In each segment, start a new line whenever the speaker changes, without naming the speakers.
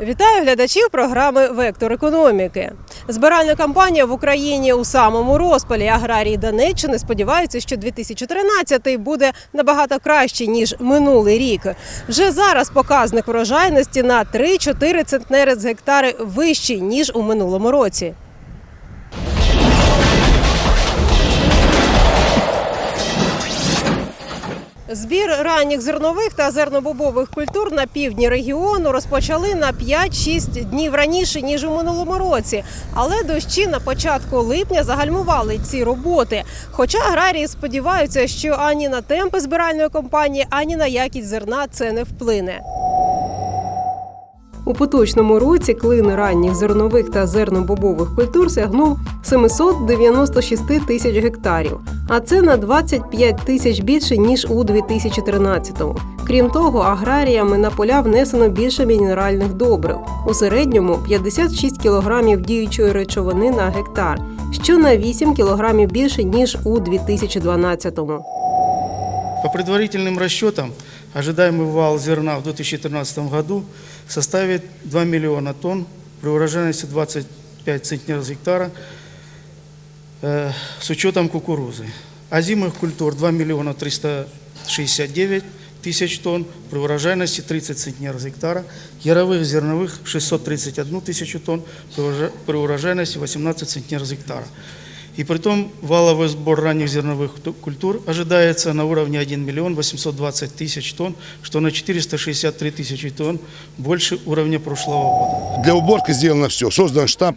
Вітаю глядачів програми Вектор економіки. Збиральна кампанія в Україні у самому розпалі. Аграрії Донеччини сподіваються, що 2013 буде набагато краще ніж минулий рік. Вже зараз показник врожайності на 3-4 центнери з гектари вищий ніж у минулому році. Збір ранніх зернових та зернобобових культур на півдні регіону розпочали на 5-6 днів раніше ніж у минулому році. Але дощі на початку липня загальмували ці роботи. Хоча аграрії сподіваються, що ані на темпи збиральної компанії, ані на якість зерна це не вплине. У поточному році клин ранніх зернових та зернобобових культур сягнув 796 тисяч гектарів, а це на 25 тисяч більше ніж у 2013-му. Крім того, аграріями на поля внесено більше мінеральних добрив у середньому 56 кілограмів діючої речовини на гектар, що на 8 кілограмів більше ніж у 2012-му.
По предварительным расчетам, ожидаемый вал зерна в 2013 году составит 2 миллиона тонн при урожайности 25 центнеров с гектара э, с учетом кукурузы. Озимых культур 2 миллиона 369 тысяч тонн при урожайности 30 центнеров с гектара. Яровых зерновых 631 тысячу тонн при урожа- при урожайности 18 центнеров с гектара. И притом валовый сбор ранних зерновых ту- культур ожидается на уровне 1 миллион 820 тысяч тонн, что на 463 тысячи тонн больше уровня прошлого года.
Для уборки сделано все. Создан штаб,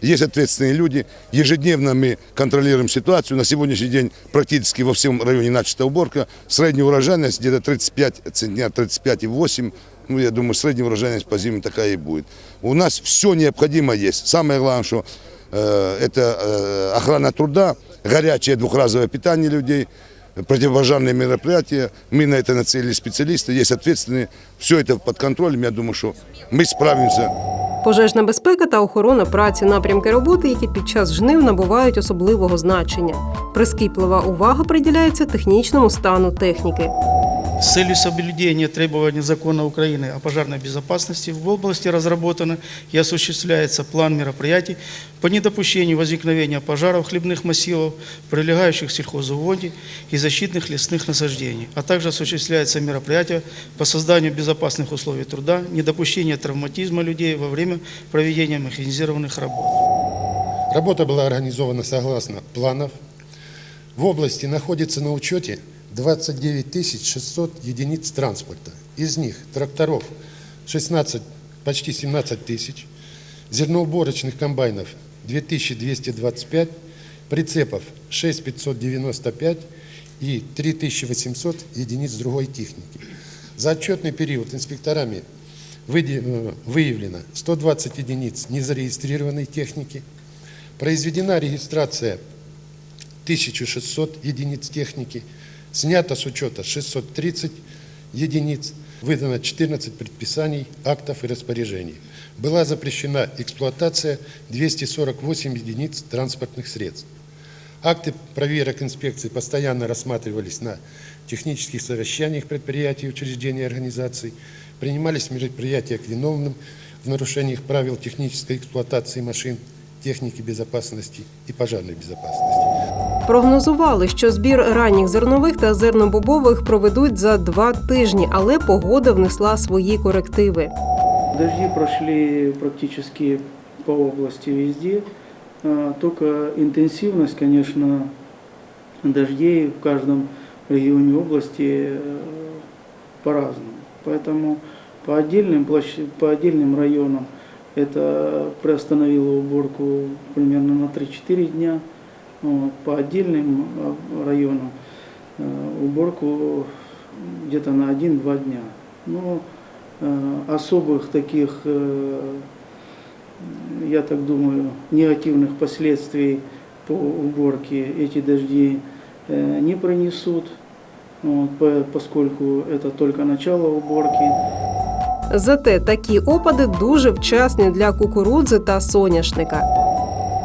есть ответственные люди. Ежедневно мы контролируем ситуацию. На сегодняшний день практически во всем районе начата уборка. Средняя урожайность где-то 35 центнер, 35,8. Ну, я думаю, средняя урожайность по зиме такая и будет. У нас все необходимое есть. Самое главное, что это э, охрана труда, горячее двухразовое питание людей, противопожарные мероприятия. Мы на это нацелили специалисты, есть ответственные. Все это под контролем. Я думаю, что мы справимся.
Пожежна безпека та охорона праці напрямки роботи, які під час жнив набувають особливого значення. Прискіплива увага приділяється технічному стану техніки.
С целью соблюдения требований закона Украины о пожарной безопасности в области разработан и осуществляется план мероприятий по недопущению возникновения пожаров хлебных массивов, прилегающих к сельхозугодий и защитных лесных насаждений, а также осуществляется мероприятие по созданию безопасных условий труда, недопущения травматизма людей во время проведения механизированных работ.
Работа была организована согласно планов. В области находится на учете 29 600 единиц транспорта. Из них тракторов 16, почти 17 тысяч, зерноуборочных комбайнов 2225, прицепов 6595 и 3800 единиц другой техники. За отчетный период инспекторами э, выявлено 120 единиц незарегистрированной техники, произведена регистрация 1600 единиц техники, снято с учета 630 единиц, выдано 14 предписаний, актов и распоряжений. Была запрещена эксплуатация 248 единиц транспортных средств. Акты проверок инспекции постоянно рассматривались на технических совещаниях предприятий, учреждений и организаций. Принимались мероприятия к виновным в нарушениях правил технической эксплуатации машин, техники безопасности и пожарной безопасности.
Прогнозували, що збір ранніх зернових та зернобобових проведуть за два тижні, але погода внесла свої корективи.
Дожди прошли практически по области везде, А, только интенсивность, конечно, дождей в каждом регионе области э, по-разному. Поэтому по отдельным, площ- по отдельным районам это приостановило уборку примерно на 3-4 дня. Вот. По отдельным э, районам э, уборку где-то на 1-2 дня. Но э, особых таких, э, я так думаю, негативных последствий по уборке эти дожди э, не принесут, вот, по- поскольку это только начало уборки.
Зате такі опади дуже вчасні для кукурудзи та соняшника.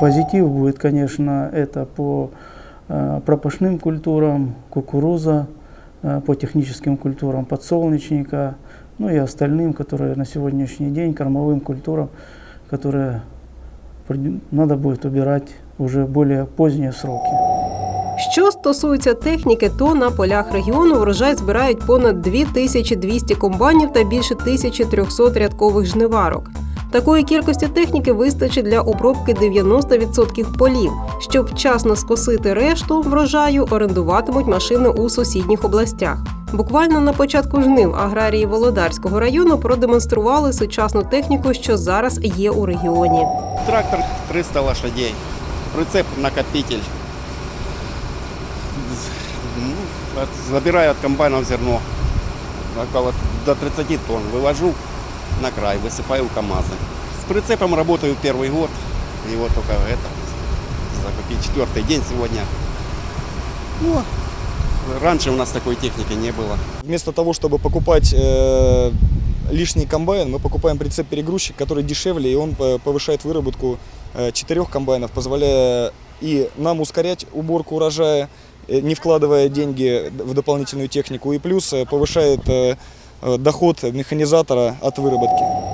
Позитив будет, конечно, это по э, пропашным культурам, кукуруза, э, по техническим культурам подсолнечника, ну и остальным, которые на сегодняшний день, кормовым культурам, которые прид- надо будет убирать уже в более поздние сроки.
Що стосується техніки, то на полях регіону врожай збирають понад 2200 комбайнів та більше 1300 рядкових жниварок. Такої кількості техніки вистачить для обробки 90% полів. Щоб вчасно скосити решту врожаю, орендуватимуть машини у сусідніх областях. Буквально на початку жнив аграрії Володарського району продемонстрували сучасну техніку, що зараз є у регіоні.
Трактор 300 лошадей, прицеп накопитель. Ну, забираю от комбайнов зерно, около до 30 тонн. Вывожу на край, высыпаю в КАМАЗы. С прицепом работаю первый год, и вот только это, закупить четвертый день сегодня. Ну, раньше у нас такой техники не было.
Вместо того, чтобы покупать э, лишний комбайн, мы покупаем прицеп-перегрузчик, который дешевле, и он э, повышает выработку э, четырех комбайнов, позволяя и нам ускорять уборку урожая, э, не вкладывая деньги в дополнительную технику, и плюс повышает доход механизатора от выработки.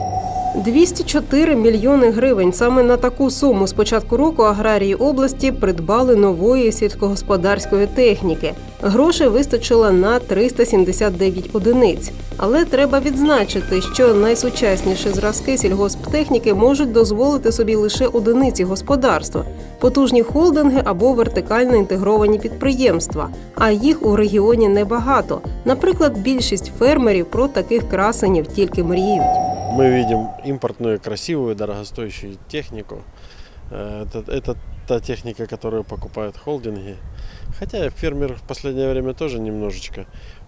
204 мільйони гривень. Саме на таку суму з початку року аграрії області придбали нової сільськогосподарської техніки. Грошей вистачило на 379 одиниць. Але треба відзначити, що найсучасніші зразки сільгосптехніки можуть дозволити собі лише одиниці господарства, потужні холдинги або вертикально інтегровані підприємства. А їх у регіоні небагато. Наприклад, більшість фермерів про таких красенів тільки мріють.
Мы видим импортную, красивую, дорогостоящую технику. Э, Это, это та техника, которую покупают холдинги. Хотя фермеры в последнее время тоже немножечко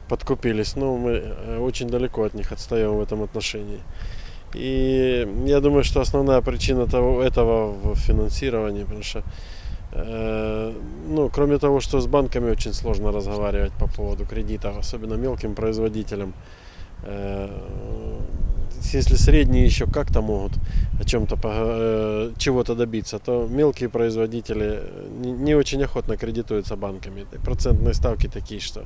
подкупились, но мы э, очень далеко от них отстаем в этом отношении. И я думаю, что основная причина того, этого в финансировании, потому что э, ну, кроме того, что с банками очень сложно разговаривать по поводу кредитов, особенно мелким производителям, если средние еще как-то могут о чем-то пога- э, чего-то добиться, то мелкие производители не, не очень охотно кредитуются банками. И Процентные ставки такие, что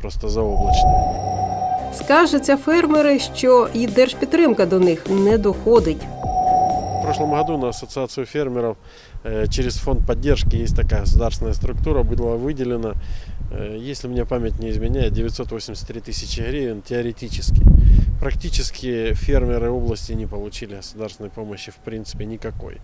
просто заоблачные.
Скаржаться фермери, що і держпідтримка до них не доходить.
В прошлом году на ассоциацию фермеров э, через фонд поддержки есть такая государственная структура, была выделена, э, если мне память не изменяет, 983 тысячи гривен теоретически. Практически фермеры области не получили государственной помощи в принципе никакой.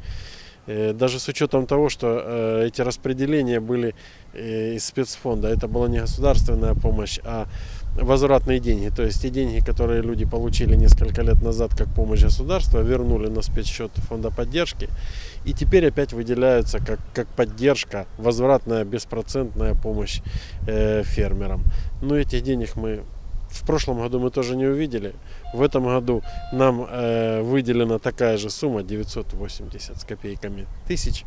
Э, Даже с учетом того, что э, эти распределения были э, из спецфонда, это была не государственная помощь, а возвратные деньги. То есть те деньги, которые люди получили несколько лет назад как помощь государства, вернули на спецсчет фонда поддержки. И теперь опять выделяются как, как поддержка, возвратная беспроцентная помощь э, фермерам. Но этих денег мы в прошлом году мы тоже не увидели. В этом году нам э, выделена такая же сумма, 980 с копейками тысяч.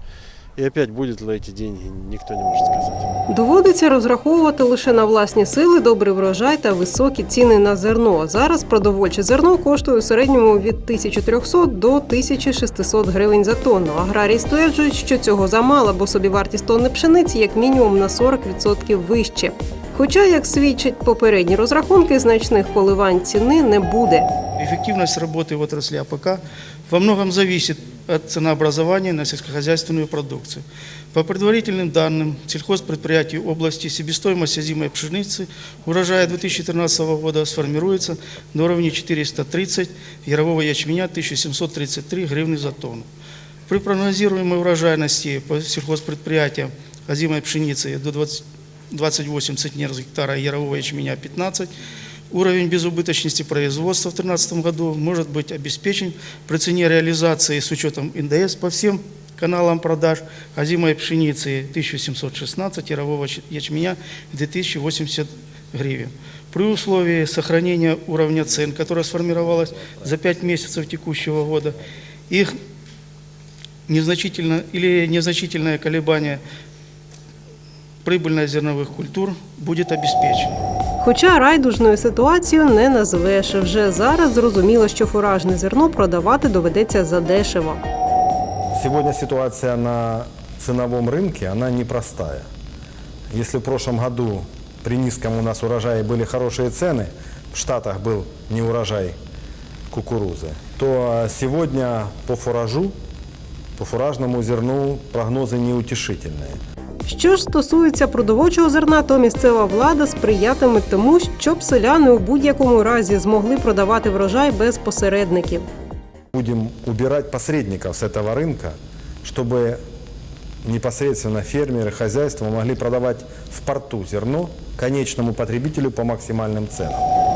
И опять будет ли эти деньги, никто не может сказать.
Доводиться розраховувати лише на власні сили, добрий врожай та високі ціни на зерно. Зараз продовольче зерно коштує у середньому від 1300 до 1600 гривень за тонну. Аграрії стверджують, що цього замало, бо собівартість тонни пшениці як мінімум на 40% вище. Хоча, як свідчать попередні розрахунки, значних коливань ціни не буде.
Эффективность работы в отрасли АПК во многом зависит от ценообразования на сельскохозяйственную продукцию. По предварительным данным сельхозпредприятий области себестоимость озимой пшеницы урожая 2013 года сформируется на уровне 430, ярового ячменя 1733 гривны за тонну. При прогнозируемой урожайности по сельхозпредприятиям озимой пшеницы до 20 28 центнер с гектара, ярового ячменя 15, Уровень безубыточности производства в 2013 году может быть обеспечен при цене реализации с учетом НДС по всем каналам продаж озимой пшеницы 1716, ярового ячменя 2080 гривен. При условии сохранения уровня цен, которое сформировалось за 5 месяцев текущего года, их незначительно или незначительное колебание прибыльность зерновых культур будет обеспечено.
Хоча райдужною ситуацію не назвеш. Вже зараз зрозуміло, що фуражне зерно продавати доведеться задешево.
Сегодня ситуация на ценовом рынке, она непростая. Если в прошлом году при низком у нас урожае были хорошие цены, в Штатах был не урожай кукурузы, то сегодня по фуражу, по фуражному зерну прогнозы неутешительные.
Що ж стосується продовольчого зерна, то місцева влада сприятиме тому, щоб селяни у будь-якому разі змогли продавати врожай без посередників.
Будем убирать посредников с этого рынка, чтобы непосредственно фермеры, хозяйства могли продавать в порту зерно конечному потребителю по максимальным ценам.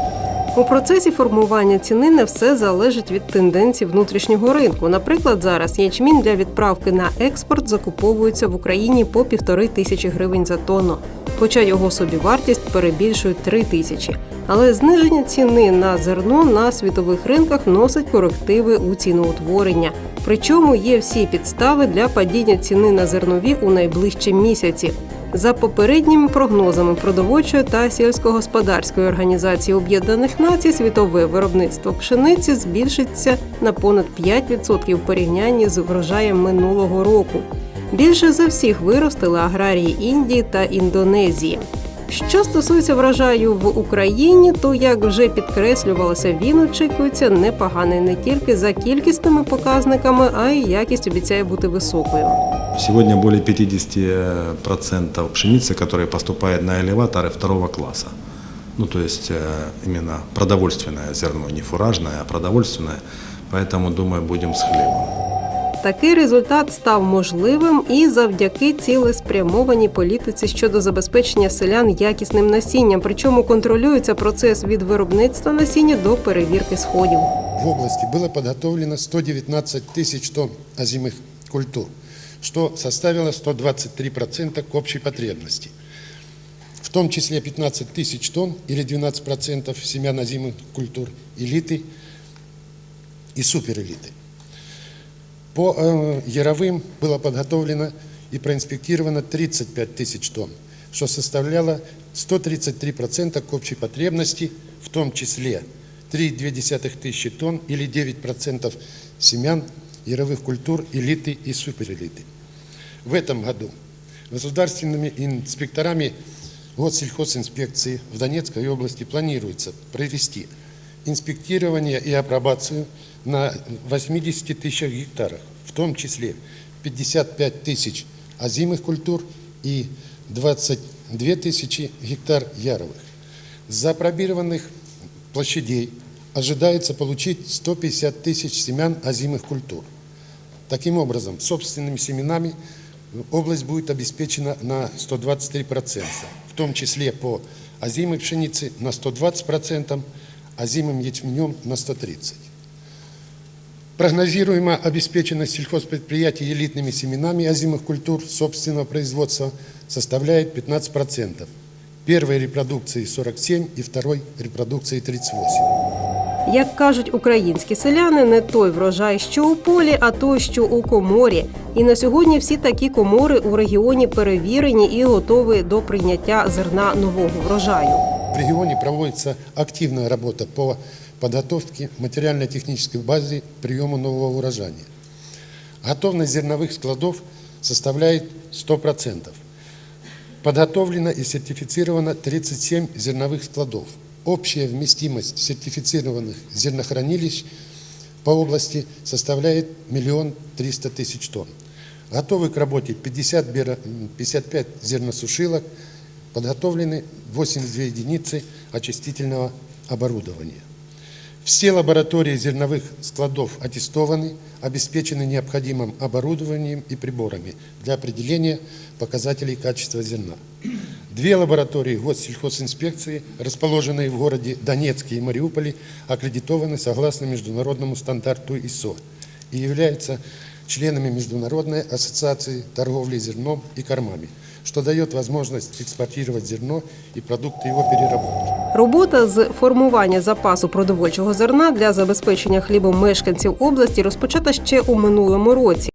У процесі формування ціни не все залежить від тенденцій внутрішнього ринку. Наприклад, зараз ячмінь для відправки на експорт закуповується в Україні по півтори тисячі гривень за тонну, хоча його собівартість перебільшує три тисячі. Але зниження ціни на зерно на світових ринках носить корективи у ціноутворення. Причому є всі підстави для падіння ціни на зернові у найближчі місяці. За попередніми прогнозами продовольчої та сільськогосподарської організації Об'єднаних Націй, світове виробництво пшениці збільшиться на понад 5% в порівнянні з врожаєм минулого року. Більше за всіх виростили аграрії Індії та Індонезії. Що стосується врожаю в Україні, то як вже підкреслювалося, він очікується непоганий не тільки за кількісними показниками, а й якість обіцяє бути високою.
Сегодня более 50% пшеницы, которая поступает на элеваторы второго класса. Ну, то есть э, именно продовольственное зерно, не фуражное, а продовольственное. Поэтому, думаю, будем с хлебом.
Такий результат став можливим і завдяки цілеспрямованій політиці щодо забезпечення селян якісним насінням. Причому контролюється процес від виробництва насіння до перевірки сходів.
В области было подготовлено 119 тысяч тонн озимых культур, что составило 123% к общей потребности. В том числе 15 тысяч тонн или 12% семян озимых культур элиты и суперэлиты. По э, яровым было подготовлено и проинспектировано 35 тысяч тонн, что составляло 133% к общей потребности, в том числе 3,2 тысячи тонн или 9% семян яровых культур элиты и суперэлиты. В этом году государственными инспекторами Госсельхозинспекции в Донецкой области планируется провести инспектирование и апробацию на 80 тысячах гектарах, в том числе 55 тысяч озимых культур и 22 тысячи гектар яровых. С заапробированных площадей ожидается получить 150 тысяч семян озимых культур. Таким образом, собственными семенами область будет обеспечена на 123%, в том числе по озимой пшенице на 120%, озимым ячменем на 130%. Прогнозируемая обеспеченность сельхозпредприятий элитными семенами озимых культур собственного производства составляет 15%. Первой репродукции 47 и второй репродукции 38.
Як кажуть українські селяни, не той врожай, що у полі, а той, що у коморі. І на сьогодні всі такі комори у регіоні перевірені і готові до прийняття зерна нового врожаю.
В регионе проводится активная работа по подготовке материально-технической базы к приему нового урожая. Готовность зерновых складов составляет 100%. Подготовлено и сертифицировано 37 зерновых складов. Общая вместимость сертифицированных зернохранилищ по области составляет миллион триста тысяч тонн. Готовы к работе 50 бера- м, 55 зерносушилок, подготовлены 82 единицы очистительного оборудования. Все лаборатории зерновых складов аттестованы, обеспечены необходимым оборудованием и приборами для определения показателей качества зерна. Две лаборатории Госсельхозинспекции, расположенные в городе Донецке и Мариуполе, аккредитованы согласно международному стандарту ИСО и являются членами Международной ассоциации торговли зерном и кормами, что дает возможность экспортировать зерно и продукты его переработки.
Робота з формування запасу продовольчого зерна для забезпечення хлібом мешканців області розпочата ще у минулому році.